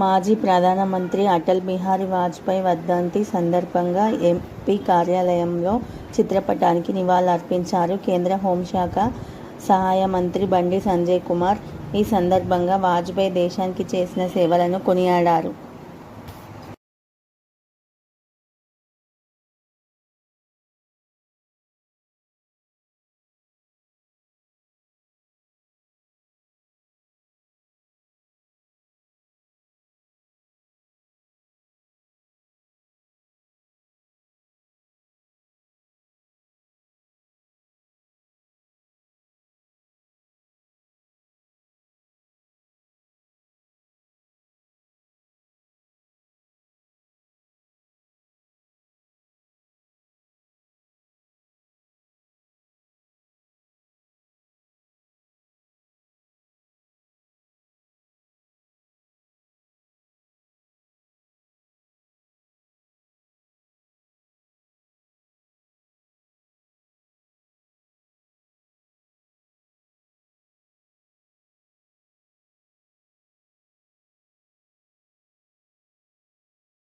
మాజీ ప్రధానమంత్రి అటల్ బిహారీ వాజ్పేయి వర్ధంతి సందర్భంగా ఎంపీ కార్యాలయంలో చిత్రపటానికి నివాళులర్పించారు కేంద్ర హోంశాఖ సహాయ మంత్రి బండి సంజయ్ కుమార్. ఈ సందర్భంగా వాజ్పేయి దేశానికి చేసిన సేవలను కొనియాడారు.